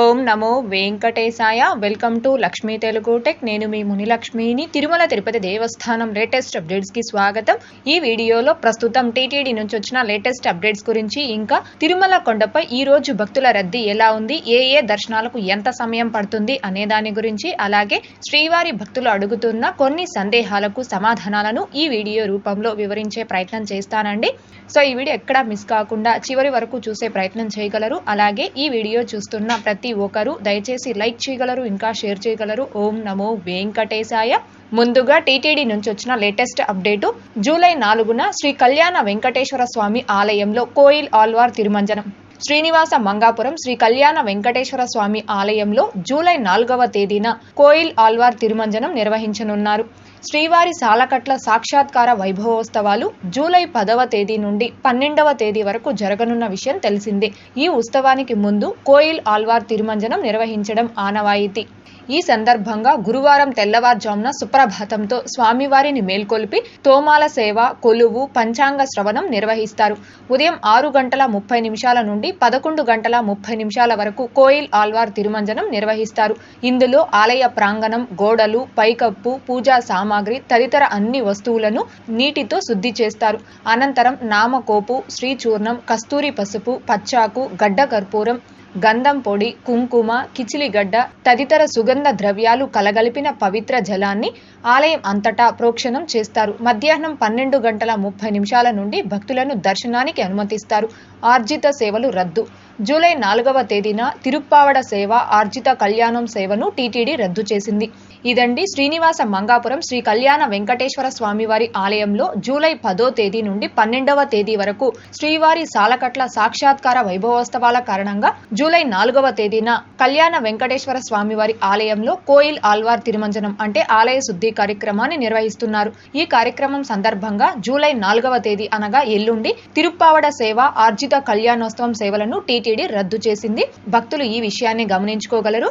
ఓం నమో వెంకటేశాయ. Welcome to Lakshmi Telugu tech. నేను మీ మునిలక్ష్మిని. తిరుమల తిరుపతి దేవస్థానం లేటెస్ట్ అప్డేట్స్కి స్వాగతం. ఈ వీడియోలో ప్రస్తుతం టీటీడీ నుంచి వచ్చిన లేటెస్ట్ అప్డేట్స్ గురించి ఇంకా తిరుమల కొండపై ఈ రోజు భక్తుల రద్దీ ఎలా ఉంది? ఏ ఏ దర్శనాలకు ఎంత సమయం పడుతుంది? అనే దాని గురించి అలాగే శ్రీవారి భక్తులు అడుగుతున్న కొన్ని సందేహాలకు సమాధానాలను ఈ వీడియో రూపంలో వివరించే ప్రయత్నం చేస్తానండి. సో ఈ వీడియో ఎక్కడా మిస్ కాకుండా చివరి వరకు చూసే ప్రయత్నం చేయగలరు. అలాగే ఈ వీడియో చూస్తున్న ప్రతి ఒక్కరూ దయచేసి లైక్ చేయగలరు ఇంకా షేర్ చేయగలరు. ఓం నమో వెంకటేశాయ. ముందుగా టీటీడీ నుంచి వచ్చిన లేటెస్ట్ అప్డేటు. జూలై నాలుగున శ్రీ కళ్యాణ వెంకటేశ్వర స్వామి ఆలయంలో కోయిల్ ఆల్వార్ తిరుమంజనం. శ్రీనివాస మంగాపురం శ్రీ కళ్యాణ వెంకటేశ్వర స్వామి ఆలయంలో జూలై నాలుగవ తేదీన కోయిల్ ఆల్వార్ తిరుమంజనం నిర్వహించనున్నారు. శ్రీవారి సాలకట్ల సాక్షాత్కార వైభవోత్సవాలు జూలై పదవ తేదీ నుండి పన్నెండవ తేదీ వరకు జరగనున్న విషయం తెలిసిందే. ఈ ఉత్సవానికి ముందు కోయిల్ ఆల్వార్ తిరుమంజనం నిర్వహించడం ఆనవాయితీ. ఈ సందర్భంగా గురువారం తెల్లవారుజామున సుప్రభాతంతో స్వామివారిని మేల్కొల్పి తోమాల సేవ కొలువు పంచాంగ శ్రవణం నిర్వహిస్తారు. ఉదయం ఆరు గంటల ముప్పై నిమిషాల నుండి పదకొండు గంటల ముప్పై నిమిషాల వరకు కోయిల్ ఆల్వార్ తిరుమంజనం నిర్వహిస్తారు. ఇందులో ఆలయ ప్రాంగణం గోడలు పైకప్పు పూజా సామాగ్రి తదితర అన్ని వస్తువులను నీటితో శుద్ధి చేస్తారు. అనంతరం నామకోపు శ్రీచూర్ణం కస్తూరి పసుపు పచ్చాకు గడ్డ కర్పూరం గంధం పొడి కుంకుమ కిచిలిగడ్డ తదితర సుగంధ ద్రవ్యాలు కలగలిపిన పవిత్ర జలాన్ని ఆలయం అంతటా ప్రోక్షణం చేస్తారు. మధ్యాహ్నం పన్నెండు గంటల ముప్పై నిమిషాల నుండి భక్తులను దర్శనానికి అనుమతిస్తారు. ఆర్జిత సేవలు రద్దు. జూలై నాలుగవ తేదీన తిరుప్పావడ సేవ ఆర్జిత కళ్యాణం సేవను టీటీడీ రద్దు చేసింది. ఇదండి శ్రీనివాస మంగాపురం శ్రీ కళ్యాణ వెంకటేశ్వర స్వామివారి ఆలయంలో జూలై పదో తేదీ నుండి పన్నెండవ తేదీ వరకు శ్రీవారి సాలకట్ల సాక్షాత్కార వైభవోత్సవాల కారణంగా జూలై నాలుగవ తేదీన కళ్యాణ వెంకటేశ్వర స్వామివారి ఆలయంలో కోయిల్ ఆల్వార్ తిరుమంజనం అంటే ఆలయ శుద్ధి కార్యక్రమాన్ని నిర్వహిస్తున్నారు. ఈ కార్యక్రమం సందర్భంగా జూలై నాలుగవ తేదీ అనగా ఎల్లుండి తిరుప్పావడ సేవ ఆర్జిత కళ్యాణోత్సవం సేవలను టీటీడీ రద్దు చేసింది. భక్తులు ఈ విషయాన్ని గమనించుకోగలరు.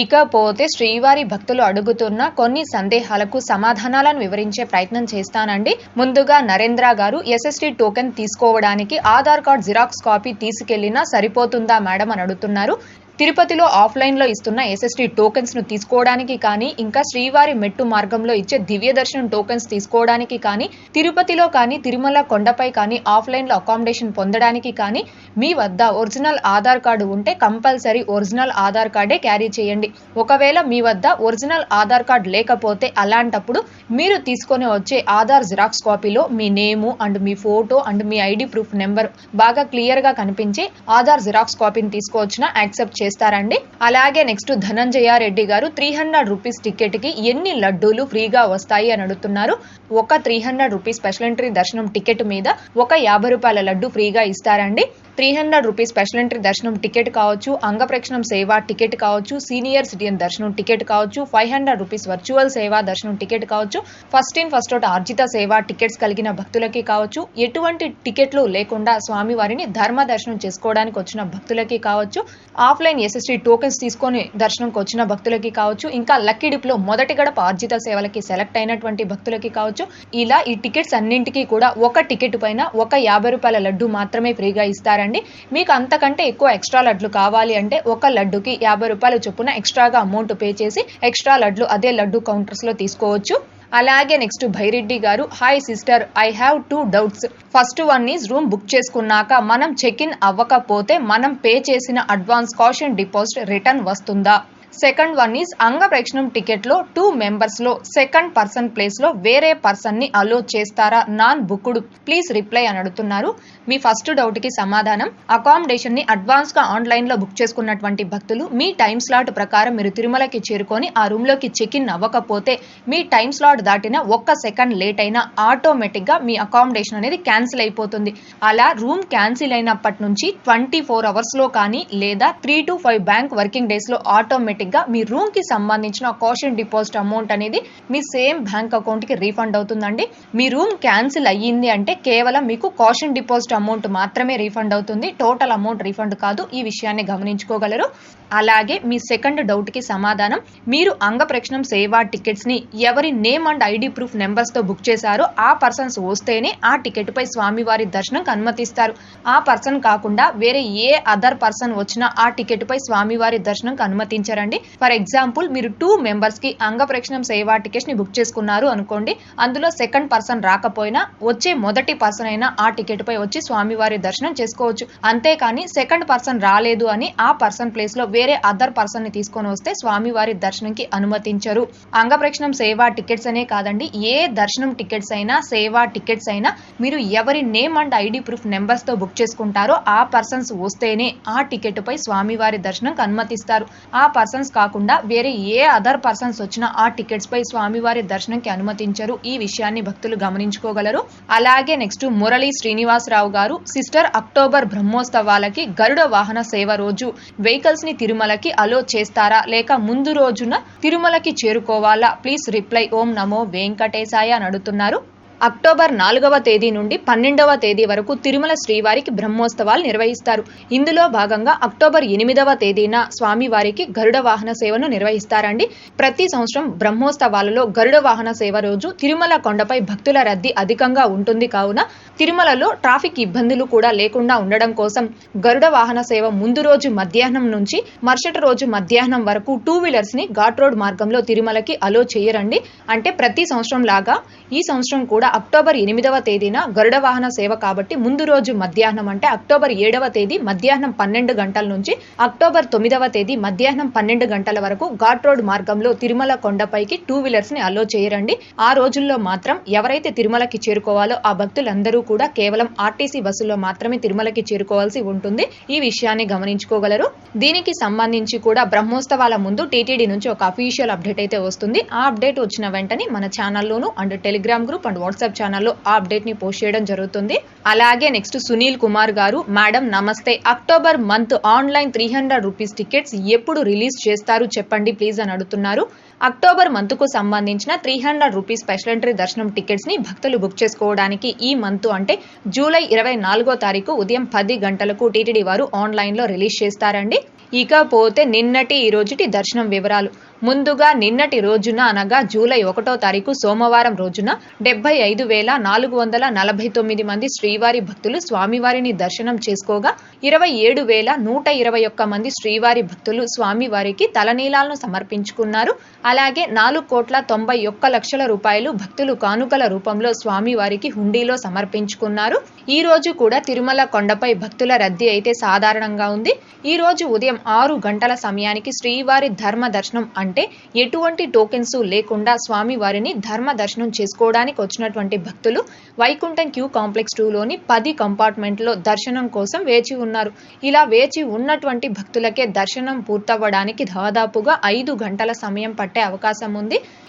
ఇకపోతే శ్రీవారి భక్తులు అడుగుతున్న కొన్ని సందేహాలకు సమాధానాలను వివరించే ప్రయత్నం చేస్తానండి. ముందుగా నరేంద్ర గారు ఎస్ఎస్టీ టోకెన్ తీసుకోవడానికి ఆధార్ కార్డ్ జిరాక్స్ కాపీ తీసుకెళ్ళినా సరిపోతుందా మేడం అని అడుగుతున్నారు. తిరుపతిలో ఆఫ్లైన్లో ఇస్తున్న ఎస్ఎస్టీ టోకెన్స్ను తీసుకోవడానికి కానీ ఇంకా శ్రీవారి మెట్టు మార్గంలో ఇచ్చే దివ్య దర్శనం టోకెన్స్ తీసుకోవడానికి కానీ తిరుపతిలో కానీ తిరుమల కొండపై కానీ ఆఫ్లైన్లో అకామిడేషన్ పొందడానికి కానీ మీ వద్ద ఒరిజినల్ ఆధార్ కార్డు ఉంటే కంపల్సరీ ఒరిజినల్ ఆధార్ కార్డే క్యారీ చేయండి. ఒకవేళ మీ వద్ద ఒరిజినల్ ఆధార్ కార్డ్ లేకపోతే అలాంటప్పుడు మీరు తీసుకొని వచ్చే ఆధార్ జిరాక్స్ కాపీలో మీ నేము అండ్ మీ ఫోటో అండ్ మీ ఐడి ప్రూఫ్ నెంబర్ బాగా క్లియర్గా కనిపించే ఆధార్ జిరాక్స్ కాపీని తీసుకొచ్చినా యాక్సెప్ట్ చేస్తారండి. అలాగే నెక్స్ట్ ధనంజయ రెడ్డి గారు త్రీ హండ్రెడ్ రూపీస్ టికెట్కి ఎన్ని లడ్డూలు ఫ్రీగా వస్తాయి అని అడుగుతున్నారు. ఒక three hundred rupees special entry దర్శనం టికెట్ మీద ఒక యాభై రూపాయల లడ్డు ఫ్రీగా ఇస్తారండి. Three hundred rupees special entry దర్శనం టికెట్ కావచ్చు అంగప్రక్షణం సేవ టికెట్ కావచ్చు సీనియర్ సిటిజన్ దర్శనం టికెట్ కావచ్చు ఫైవ్ హండ్రెడ్ రూపీస్ వర్చువల్ సేవ దర్శనం టికెట్ కావచ్చు ఫస్ట్ ఇన్ ఫస్ట్ అవుట్ ఆర్జిత సేవ టికెట్స్ కలిగిన భక్తులకి కావచ్చు ఎటువంటి టికెట్లు లేకుండా స్వామివారిని ధర్మ దర్శనం చేసుకోవడానికి వచ్చిన భక్తులకి కావచ్చు ఆఫ్లైన్ ఎస్ఎస్టీ టోకెన్స్ తీసుకొని దర్శనంకి వచ్చిన భక్తులకి కావచ్చు ఇంకా లక్కీ డిప్లో మొదటి గడప ఆర్జిత సేవలకి సెలెక్ట్ అయినటువంటి భక్తులకి కావచ్చు ఇలా ఈ టికెట్స్ అన్నింటికీ కూడా ఒక టికెట్ పైన ఒక యాభై రూపాయల లడ్డు మాత్రమే ఫ్రీగా ఇస్తారండి మీకు అంతకంటే ఎక్కువ ఎక్స్ట్రా లడ్లు కావాలి అంటే ఒక లడ్డుకి యాభై రూపాయల చొప్పున ఎక్స్ట్రాగా అమౌంట్ పే చేసి ఎక్స్ట్రా లడ్లు అదే లడ్డు కౌంటర్స్లో తీసుకోవచ్చు. అలాగే నెక్స్ట్ భైరెడ్డి గారు hi sister I have two doubts. First one is room book చేసుకున్నాక మనం చెక్ ఇన్ అవ్వకపోతే మనం పే చేసిన అడ్వాన్స్ కాషన్ డిపాజిట్ రిటర్న్ వస్తుందా? సెకండ్ వన్ ఈజ్ అంగ ప్రేక్షణం టికెట్లో టూ మెంబర్స్లో సెకండ్ పర్సన్ ప్లేస్లో వేరే పర్సన్ని అలో చేస్తారా నాన్ బుక్డ్ ప్లీజ్ రిప్లై అని అడుగుతున్నారు. మీ ఫస్ట్ డౌట్కి సమాధానం. అకామిడేషన్ని అడ్వాన్స్గా ఆన్లైన్లో బుక్ చేసుకున్నటువంటి భక్తులు మీ టైం స్లాట్ ప్రకారం మీరు తిరుమలకి చేరుకొని ఆ రూమ్లోకి చెక్ ఇన్ అవ్వకపోతే మీ టైం స్లాట్ దాటిన ఒక్క సెకండ్ లేట్ అయినా ఆటోమేటిక్గా మీ అకామిడేషన్ అనేది క్యాన్సిల్ అయిపోతుంది. అలా రూమ్ క్యాన్సిల్ అయినప్పటి నుంచి ట్వంటీ ఫోర్ అవర్స్లో కానీ లేదా three to five bank working డేస్లో ఆటోమేటిక్ ఆటోమేటిక్గా మీ రూమ్కి సంబంధించిన కాషన్ డిపాజిట్ అమౌంట్ అనేది మీ సేమ్ బ్యాంక్ అకౌంట్కి రీఫండ్ అవుతుందండి. మీ రూమ్ క్యాన్సిల్ అయ్యింది అంటే కేవలం మీకు కాషన్ డిపాజిట్ అమౌంట్ మాత్రమే రీఫండ్ అవుతుంది. టోటల్ అమౌంట్ రీఫండ్ కాదు. ఈ విషయాన్ని గమనించుకోగలరు. అలాగే మీ సెకండ్ డౌట్కి సమాధానం. మీరు అంగప్రక్షణం సేవా టికెట్స్ని ఎవరి నేమ్ అండ్ ఐడి ప్రూఫ్ నెంబర్స్తో బుక్ చేశారో ఆ పర్సన్స్ వస్తేనే ఆ టికెట్పై స్వామివారి దర్శనంకి అనుమతిస్తారు. ఆ పర్సన్ కాకుండా వేరే ఏ అదర్ పర్సన్ వచ్చినా ఆ టికెట్పై స్వామివారి దర్శనంకి అనుమతించారండి. ఫర్ ఎగ్జాంపుల్ మీరు టూ మెంబర్స్కి అంగప్రక్షణం సేవా టికెట్స్ని బుక్ చేసుకున్నారు అనుకోండి. అందులో సెకండ్ పర్సన్ రాకపోయినా వచ్చే మొదటి పర్సన్ అయినా ఆ టికెట్పై వచ్చి స్వామివారి దర్శనం చేసుకోవచ్చు. అంతేకాని సెకండ్ పర్సన్ రాలేదు అని ఆ పర్సన్ ప్లేస్లో వేరే అదర్ పర్సన్ని తీసుకొని వస్తే స్వామివారి దర్శనంకి అనుమతించరు. అంగప్రక్షణం సేవా టికెట్స్ అనే కాదండి. ఏ దర్శనం టికెట్స్ అయినా సేవా టికెట్స్ అయినా మీరు ఎవరి నేమ్ అండ్ ఐడి ప్రూఫ్ నెంబర్స్తో బుక్ చేసుకుంటారో ఆ పర్సన్స్ వస్తేనే ఆ టికెట్ పై స్వామివారి దర్శనంకి అనుమతిస్తారు. ఆ పర్సన్స్ కాకుండా వేరే ఏ అదర్ పర్సన్స్ వచ్చినా ఆ టికెట్స్ పై స్వామివారి దర్శనంకి అనుమతించరు. ఈ విషయాన్ని భక్తులు గమనించుకోగలరు. అలాగే నెక్స్ట్ మురళీ శ్రీనివాసరావు గారు సిస్టర్ అక్టోబర్ బ్రహ్మోత్సవాలకి గరుడ వాహన సేవ రోజు వెహికల్స్ని తిరుమలకి అలో చేస్తారా? లేక ముందు రోజున తిరుమలకి చేరుకోవాలా? ప్లీజ్ రిప్లై ఓం నమో వెంకటేశాయ అని అడుగుతున్నారు. అక్టోబర్ నాలుగవ తేదీ నుండి పన్నెండవ తేదీ వరకు తిరుమల శ్రీవారికి బ్రహ్మోత్సవాలు నిర్వహిస్తారు. ఇందులో భాగంగా అక్టోబర్ ఎనిమిదవ తేదీన స్వామివారికి గరుడ వాహన సేవను నిర్వహిస్తారండి. ప్రతి సంవత్సరం బ్రహ్మోత్సవాలలో గరుడ వాహన సేవ రోజు తిరుమల కొండపై భక్తుల రద్దీ అధికంగా ఉంటుంది. కావున తిరుమలలో ట్రాఫిక్ ఇబ్బందులు కూడా లేకుండా ఉండడం కోసం గరుడ వాహన సేవ ముందు రోజు మధ్యాహ్నం నుంచి మరుసటి రోజు మధ్యాహ్నం వరకు టూ వీలర్స్ని ఘాట్ రోడ్ మార్గంలో తిరుమలకి అలో చేయరండి. అంటే ప్రతి సంవత్సరం లాగా ఈ సంవత్సరం కూడా అక్టోబర్ ఎనిమిదవ తేదీన గరుడ వాహన సేవ కాబట్టి ముందు రోజు మధ్యాహ్నం అంటే అక్టోబర్ ఏడవ తేదీ మధ్యాహ్నం పన్నెండు గంటల నుంచి అక్టోబర్ తొమ్మిదవ తేదీ మధ్యాహ్నం పన్నెండు గంటల వరకు ఘాట్ రోడ్ మార్గంలో తిరుమల కొండపైకి టూ వీలర్స్ని అలో చేయరండి. ఆ రోజుల్లో మాత్రం ఎవరైతే తిరుమలకి చేరుకోవాలో ఆ భక్తులందరూ కూడా కేవలం ఆర్టీసీ బస్సుల్లో మాత్రమే తిరుమలకి చేరుకోవాల్సి ఉంటుంది. ఈ విషయాన్ని గమనించుకోగలరు. దీనికి సంబంధించి కూడా బ్రహ్మోత్సవాల ముందు టీటీడీ నుంచి ఒక అఫీషియల్ అప్డేట్ అయితే వస్తుంది. ఆ అప్డేట్ వచ్చిన వెంటనే మన ఛానల్లోను and Telegram group and WhatsApp WhatsApp ఛానల్లో ఆ అప్డేట్ని పోస్ట్ చేయడం జరుగుతుంది. అలాగే నెక్స్ట్ సునీల్ కుమార్ గారు మేడం నమస్తే. October month online three hundred rupees tickets ఎప్పుడు రిలీజ్ చేస్తారు? చెప్పండి ప్లీజ్ అని అడుగుతున్నారు. అక్టోబర్ మంత్కు సంబంధించిన three hundred rupees special entry దర్శనం టికెట్స్ని భక్తులు బుక్ చేసుకోవడానికి ఈ మంత్ అంటే జూలై ఇరవై నాలుగో తారీఖు ఉదయం పది గంటలకు టీటీడీ వారు ఆన్లైన్లో రిలీజ్ చేస్తారండి. ఇకపోతే నిన్నటి ఈ రోజుటి దర్శనం వివరాలు. ముందుగా నిన్నటి రోజున అనగా జూలై ఒకటో తారీఖు సోమవారం రోజున డెబ్బై ఐదు వేల నాలుగు వందల నలభై తొమ్మిది మంది శ్రీవారి భక్తులు స్వామివారిని దర్శనం చేసుకోగా ఇరవై ఏడు వేల నూట ఇరవై ఒక్క మంది శ్రీవారి భక్తులు స్వామివారికి తలనీలాలను సమర్పించుకున్నారు. అలాగే నాలుగు కోట్ల తొంభై ఒక్క లక్షల రూపాయలు భక్తులు కానుకల రూపంలో స్వామివారికి హుండీలో సమర్పించుకున్నారు. ఈ రోజు కూడా తిరుమల కొండపై భక్తుల రద్దీ అయితే సాధారణంగా ఉంది. ఈ రోజు ఉదయం ఆరు గంటల సమయానికి శ్రీవారి ధర్మ దర్శనం అంటే ఎటువంటి టోకెన్స్ లేకుండా స్వామి వారిని ధర్మ దర్శనం చేసుకోవడానికి వచ్చినటువంటి భక్తులు వైకుంఠం క్యూ కాంప్లెక్స్ టూలోని పది కంపార్ట్మెంట్లో దర్శనం కోసం వేచి ఉన్నారు. ఇలా వేచి ఉన్నటువంటి భక్తులకే దర్శనం పూర్తవ్వడానికి దాదాపుగా ఐదు గంటల సమయం పట్టే అవకాశం ఉంది.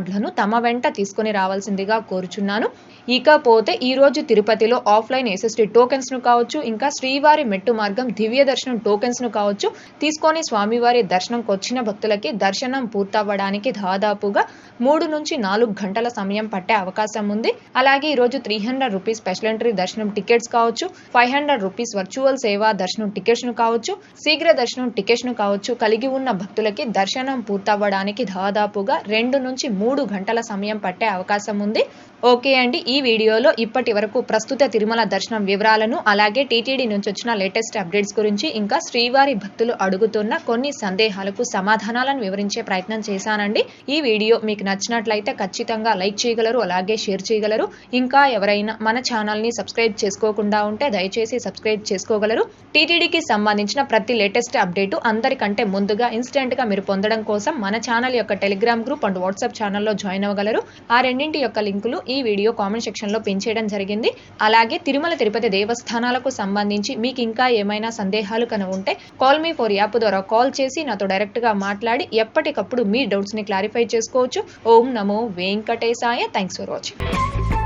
కార్డులను తమ వెంట తీసుకుని రావాల్సిందిగా కోరుచున్నాను. ఇకపోతే ఈ రోజు తిరుపతిలో ఆఫ్లైన్ ఎస్ఎస్టీ టోకెన్స్ను కావచ్చు ఇంకా శ్రీవారి మెట్టు మార్గం దివ్య దర్శనం టోకెన్స్ను కావచ్చు తీసుకొని స్వామివారి దర్శనంకి వచ్చిన భక్తులకి దర్శనం పూర్తవ్వడానికి దాదాపుగా మూడు నుంచి నాలుగు గంటల సమయం పట్టే అవకాశం ఉంది. అలాగే ఈ రోజు three hundred rupees special entry దర్శనం టికెట్స్ కావచ్చు ఫైవ్ హండ్రెడ్ రూపీస్ వర్చువల్ సేవా దర్శనం టికెట్స్ను కావచ్చు శీఘ్ర దర్శనం టికెట్స్ను కావచ్చు కలిగి ఉన్న భక్తులకి దర్శనం పూర్తవ్వడానికి దాదాపుగా రెండు నుంచి మూడు మూడు గంటల సమయం పట్టే అవకాశం ఉంది. ఓకే అండి ఈ వీడియోలో ఇప్పటి వరకు ప్రస్తుత తిరుమల దర్శనం వివరాలను అలాగే టీటీడీ నుంచి వచ్చిన లేటెస్ట్ అప్డేట్స్ గురించి ఇంకా శ్రీవారి భక్తులు అడుగుతున్న కొన్ని సందేహాలకు సమాధానాలను వివరించే ప్రయత్నం చేశానండి. ఈ వీడియో మీకు నచ్చినట్లయితే ఖచ్చితంగా లైక్ చేయగలరు అలాగే షేర్ చేయగలరు. ఇంకా ఎవరైనా మన ఛానల్ని సబ్స్క్రైబ్ చేసుకోకుండా ఉంటే దయచేసి సబ్స్క్రైబ్ చేసుకోగలరు. టీటీడీకి సంబంధించిన ప్రతి లేటెస్ట్ అప్డేటు అందరికంటే ముందుగా ఇన్స్టెంట్గా మీరు పొందడం కోసం మన ఛానల్ యొక్క Telegram group and WhatsApp channel ఛానల్లో జాయిన్ అవ్వగలరు. ఆ రెండింటి యొక్క లింకులు ఈ వీడియో కామెంట్ సెక్షన్లో పిన్ చేయడం జరిగింది. అలాగే తిరుమల తిరుపతి దేవస్థానాలకు సంబంధించి మీకు ఇంకా ఏమైనా సందేహాలు కనుక ఉంటే కాల్ మీ ఫోర్ యాప్ ద్వారా కాల్ చేసి నాతో డైరెక్ట్గా మాట్లాడి ఎప్పటికప్పుడు మీ డౌట్స్ని క్లారిఫై చేసుకోవచ్చు. ఓం నమో వెంకటేశాయ. Thanks for watching